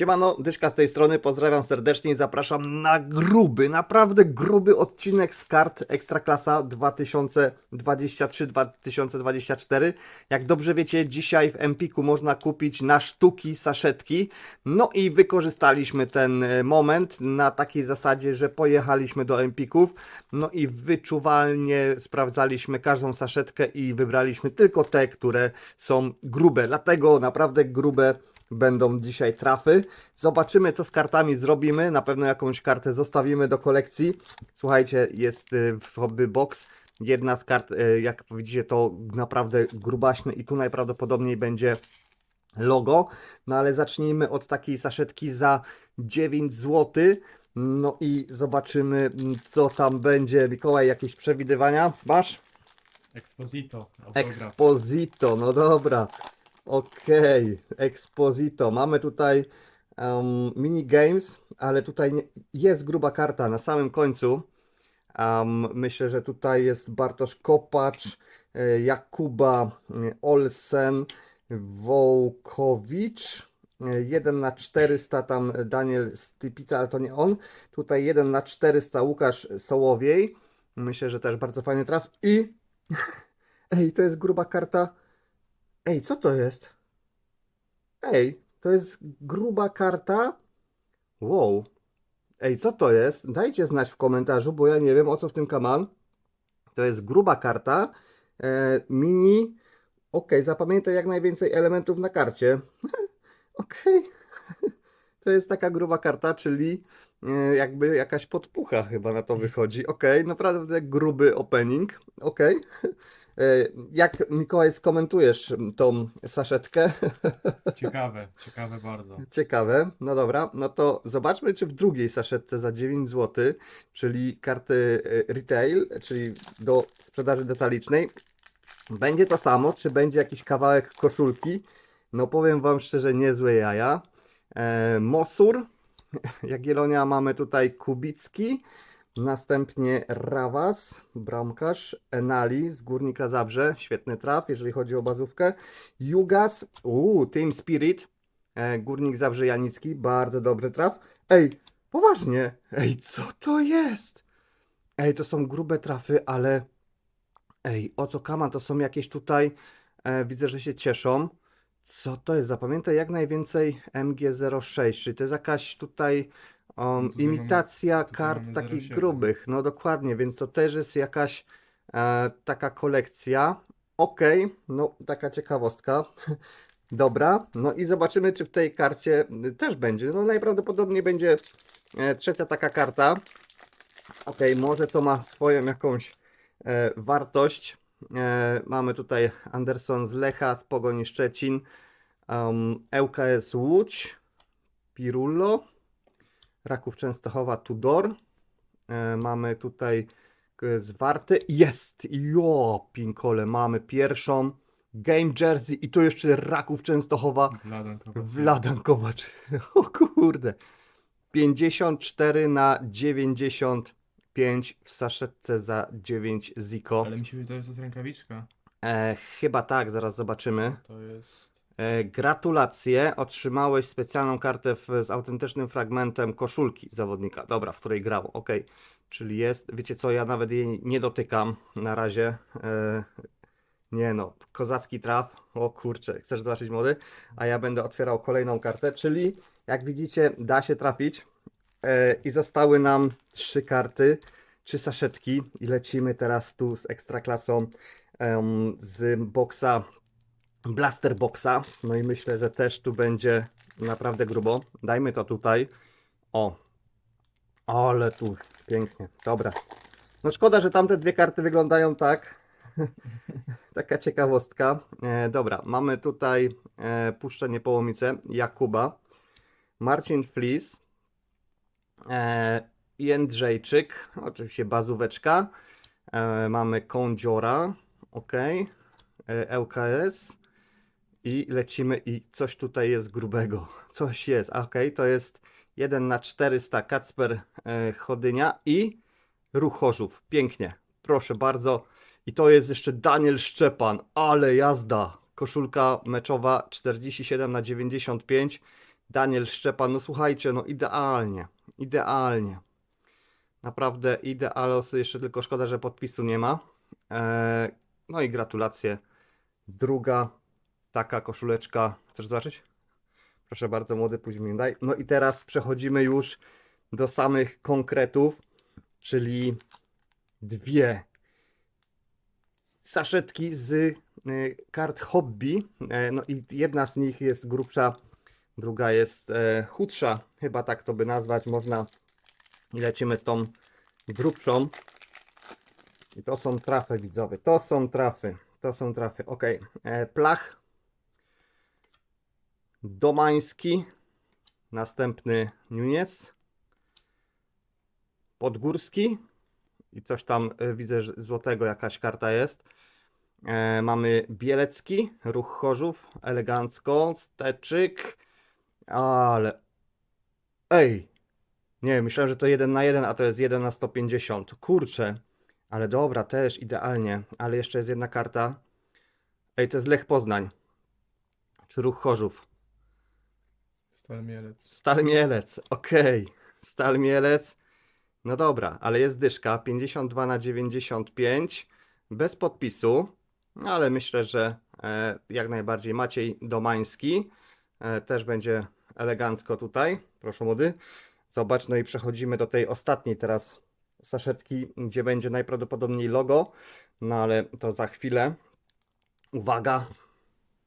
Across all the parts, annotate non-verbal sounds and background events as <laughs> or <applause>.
Siemano, Dyszka z tej strony, pozdrawiam serdecznie i zapraszam na gruby, naprawdę gruby odcinek z kart Ekstraklasa 2023-2024. Jak dobrze wiecie, dzisiaj w Empiku można kupić na sztuki saszetki. No i wykorzystaliśmy ten e, moment na takiej zasadzie, że pojechaliśmy do Empików, no i wyczuwalnie sprawdzaliśmy każdą saszetkę i wybraliśmy tylko te, które są grube. Dlatego naprawdę grube będą dzisiaj trafy. Zobaczymy, co z kartami zrobimy. Na pewno jakąś kartę zostawimy do kolekcji. Słuchajcie, jest y, w hobby box. Jedna z kart, y, jak widzicie, to naprawdę grubaśne i tu najprawdopodobniej będzie logo. No ale zacznijmy od takiej saszetki za 9 zł. No i zobaczymy, co tam będzie. Mikołaj, jakieś przewidywania masz? Exposito, autograf. Exposito, no dobra. Okej, Exposito. Mamy tutaj um, mini games, ale tutaj nie, jest gruba karta na samym końcu. Um, myślę, że tutaj jest Bartosz Kopacz, e, Jakuba e, Olsen, Wołkowicz. 1 na 400 tam Daniel Stypica, ale to nie on. Tutaj 1 na 400 Łukasz Sołowiej. Myślę, że też bardzo fajny traf. I <laughs> Ej, to jest gruba karta. Ej, co to jest? Ej, to jest gruba karta. Wow. Ej, co to jest? Dajcie znać w komentarzu, bo ja nie wiem o co w tym kaman. To jest gruba karta. E, mini. Okej, zapamiętaj jak najwięcej elementów na karcie. <laughs> Okej. <laughs> To jest taka gruba karta, czyli e, jakby jakaś podpucha chyba na to wychodzi. Okej, naprawdę gruby opening. Okej. <laughs> E, Jak Mikołaj skomentujesz tą saszetkę? Ciekawe, ciekawe bardzo. Ciekawe. No dobra, no to zobaczmy, czy w drugiej saszetce za 9 zł, czyli karty e, retail, czyli do sprzedaży detalicznej, będzie to samo, czy będzie jakiś kawałek koszulki. No powiem Wam szczerze, niezłe jaja. E, Mosur, <laughs> Jagiellonia mamy tutaj Kubicki, następnie Rawas, bramkarz, Enali z Górnika Zabrze, świetny traf, jeżeli chodzi o bazówkę. Jugas, uuu, Team Spirit, e, Górnik Zabrze Janicki, bardzo dobry traf. Ej, poważnie, ej, co to jest? Ej, to są grube trafy, ale ej, o co kama, to są jakieś tutaj, e, widzę, że się cieszą. Co to jest? Zapamiętaj jak najwięcej MG06, czyli to jest jakaś tutaj um, No imitacja mamy- kart takich 07. grubych. No dokładnie, więc to też jest jakaś e, taka kolekcja. Okej, no taka ciekawostka. <laughs> Dobra, no i zobaczymy, czy w tej karcie też będzie. No najprawdopodobniej będzie e, trzecia taka karta. Okej, może to ma swoją jakąś e, wartość. E, mamy tutaj Anderson z Lecha, z Pogoni Szczecin, um, ŁKS Łódź, Pirullo, Raków Częstochowa Tudor. E, mamy tutaj e, z Warty. Jest! Jo, pinkole, mamy pierwszą Game Jersey i tu jeszcze Raków Częstochowa. Vladan Kovacic. Vladan Kowacz. O kurde. 54 na 95 w saszetce za 9 Ziko. Ale mi się wydaje, że to jest rękawiczka. E, chyba tak, zaraz zobaczymy. To jest... E, gratulacje, otrzymałeś specjalną kartę w, z autentycznym fragmentem koszulki zawodnika. Dobra, w której grał. Ok, czyli jest. Wiecie co, ja nawet jej nie dotykam na razie. E, nie no, kozacki traf. O kurczę, chcesz zobaczyć młody? A ja będę otwierał kolejną kartę, czyli jak widzicie, da się trafić. E, I zostały nam trzy karty, trzy saszetki. I lecimy teraz tu z ekstraklasą z boksa Blaster Boxa. No i myślę, że też tu będzie naprawdę grubo. Dajmy to tutaj. O. Ale tu pięknie. Dobra. No szkoda, że tamte dwie karty wyglądają tak. <laughs> Taka ciekawostka. E, dobra, mamy tutaj e, Puszczenie Połomice Jakuba, Marcin Flis, e, Jędrzejczyk, oczywiście bazóweczka. E, mamy Kądziora, ok. E, ŁKS. I lecimy i coś tutaj jest grubego. <laughs> Coś jest. Okej, to jest 1 na 400 Kacper e, Chodynia i Ruch Chorzów. Pięknie. Proszę bardzo. I to jest jeszcze Daniel Szczepan. Ale jazda. Koszulka meczowa 47 na 95. Daniel Szczepan, no słuchajcie, no idealnie, idealnie. Naprawdę idealos, jeszcze tylko szkoda, że podpisu nie ma. Eee, no i gratulacje. Druga taka koszuleczka. Chcesz zobaczyć? Proszę bardzo, młody, później daj. No i teraz przechodzimy już do samych konkretów, czyli dwie saszetki z y, kart hobby. E, No i jedna z nich jest grubsza, druga jest e, chudsza, chyba tak to by nazwać można. I lecimy z tą grubszą. I to są trafy widzowie, to są trafy, to są trafy. Ok, e, plach. Domański. Następny Nunes. Podgórski. I coś tam e, widzę, złotego jakaś karta jest. E, mamy Bielecki, Ruch Chorzów, elegancko, Steczyk, ale... Ej! Nie, myślałem, że to 1 na 1, a to jest 1 na 150. Kurczę, ale dobra, też idealnie. Ale jeszcze jest jedna karta. Ej, to jest Lech Poznań. Czy Ruch Chorzów? Stal Mielec. Stal Mielec, okej. Stal Mielec. No dobra, ale jest dyszka 52 na 95 bez podpisu, ale myślę, że e, jak najbardziej Maciej Domański e, też będzie elegancko tutaj. Proszę młody. Zobacz, no i przechodzimy do tej ostatniej teraz saszetki, gdzie będzie najprawdopodobniej logo, no ale to za chwilę. Uwaga,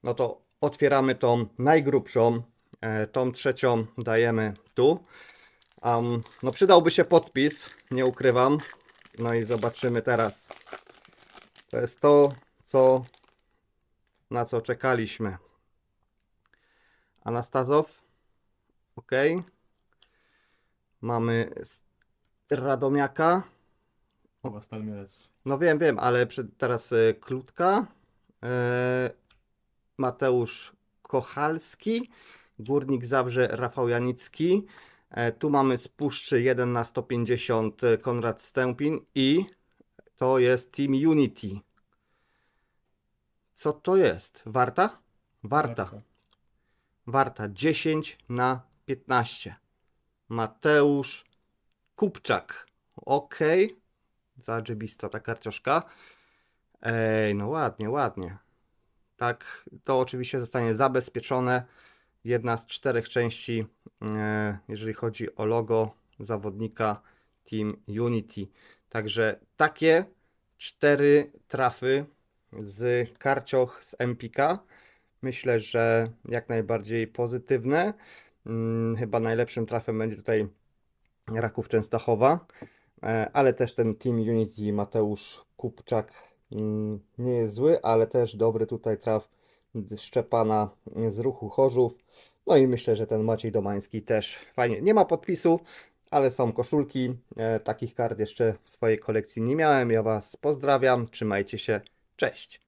no to otwieramy tą najgrubszą, tą trzecią dajemy tu. Am, no przydałby się podpis, nie ukrywam. No i zobaczymy teraz. To jest to, co na co czekaliśmy. Anastazow. Ok. Mamy Radomiaka. Chyba Stal Mielec. No wiem, wiem, ale przed, teraz y, Klutka. E, Mateusz Kochalski. Górnik Zabrze Rafał Janicki. E, tu mamy z Puszczy 1 na 150 e, Konrad Stępin i to jest Team Unity. Co to jest? Warta? Warta. Warta 10 na 15. Mateusz Kupczak. Ok. Zadrzebista ta karcioszka. Ej, no ładnie, ładnie. Tak, to oczywiście zostanie zabezpieczone. Jedna z czterech części, e, jeżeli chodzi o logo zawodnika Team Unity. Także takie cztery trafy z karcioch z Empika. Myślę, że jak najbardziej pozytywne. Mm, Chyba najlepszym trafem będzie tutaj Raków Częstochowa, E, ale też ten Team Unity Mateusz Kupczak mm, nie jest zły, ale też dobry tutaj traf Szczepana z ruchu Chorzów. No i myślę, że ten Maciej Domański też fajnie. Nie ma podpisu, ale są koszulki. E, Takich kart jeszcze w swojej kolekcji nie miałem. Ja Was pozdrawiam, trzymajcie się, cześć.